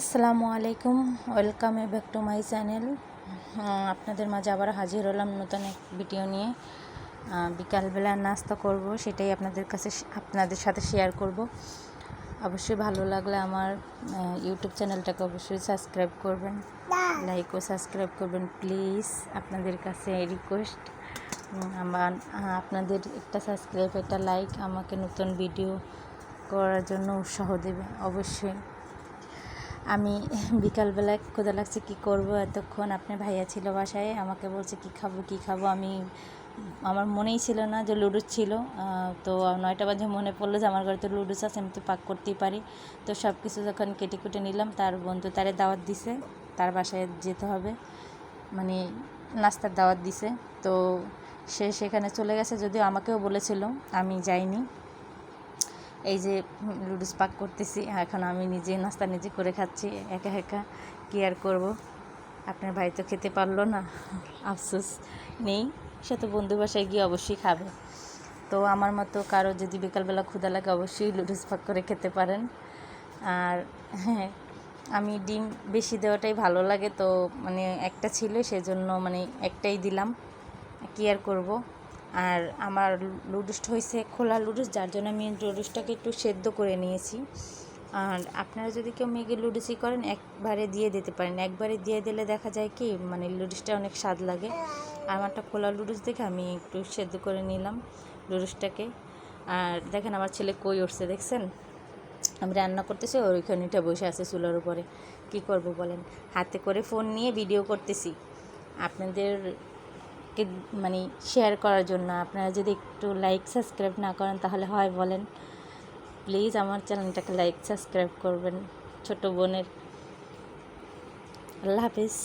আসসালামু আলাইকুম, welcome back to my channel. আপনাদের মাঝে আবার হাজির হলাম নতুন এক ভিডিও নিয়ে। বিকালবেলা নাস্তা করব, সেটাই আপনাদের কাছে আপনাদের সাথে শেয়ার করব। অবশ্যই ভালো লাগলে আমার ইউটিউব চ্যানেলটাকে অবশ্যই সাবস্ক্রাইব করবেন। লাইক ও সাবস্ক্রাইব করবেন প্লিজ আপনাদের কাছে রিকোয়েস্ট আমার আপনাদের একটা সাবস্ক্রাইব একটা লাইক আমাকে নতুন ভিডিও করার জন্য উৎসাহ দেবে, অবশ্যই। আমি বিকালবেলা ক্ষুদা লাগছে, কী করব? এতক্ষণ আপনার ভাইয়া ছিল বাসায়, আমাকে বলছে, কি খাব কি খাব? আমি, আমার মনেই ছিল না যে লুডুস ছিল। তো নয়টা বাজে মনে পড়ল যে আমার ঘরে তো লুডুস আছে, আমি তো পাক করতেই পারি। তো সব কিছু যখন কেটে কুটে নিলাম, তার বন্ধু তারে দাওয়াত দিছে, তার বাসায় যেতে হবে। মানে নাস্তার দাওয়াত দিছে। তো সে সেখানে চলে গেছে, যদিও আমাকেও বলেছিল, আমি যাইনি। এই যে লুডুস পাক করতেছি, এখন আমি নিজে নাস্তা নিজে করে খাচ্ছি, একা একা কি আর করব? আপনার ভাই তো খেতে পারল না, আফসোস নেই, সে তো বন্ধু বাসায় গিয়ে অবশ্যই খাবে। তো আমার মতো কারও যদি বিকালবেলা ক্ষুধা লাগে, অবশ্যই লুডুস পাক করে খেতে পারেন। আর হ্যাঁ আমি ডিম বেশি দেওয়াটাই ভালো লাগে, তো মানে একটা ছিল, সেজন্য মানে একটাই দিলাম। কি আর করব? আর আমার লুডুসটা হয়েছে খোলা লুডুস, যার জন্য আমি লুডুসটাকে একটু সেদ্ধ করে নিয়েছি। আর আপনারা যদি কেউ মেঘে লুডুসই করেন, একবারে দিয়ে দিতে পারেন। একবারে দিয়ে দিলে দেখা যায় কি মানে লুডুসটা অনেক স্বাদ লাগে। আর আমারটা খোলা লুডুস দেখে আমি একটু সেদ্ধ করে নিলাম লুডুসটাকে। আর দেখেন আমার ছেলে কই উঠছে, দেখছেন? আমি রান্না করতেছি, ওর ওইখানে উঠে বসে আছে চুলার উপরে। কি করব বলেন? হাতে করে ফোন নিয়ে ভিডিও করতেছি। আপনাদেরকে মানে শেয়ার করার জন্য। আপনারা যদি একটু লাইক সাবস্ক্রাইব না করেন, তাহলে হয় বলেন। প্লিজ আমার চ্যানেলটাকে লাইক সাবস্ক্রাইব করবেন, ছোট বোনের। আল্লাহ হাফিজ।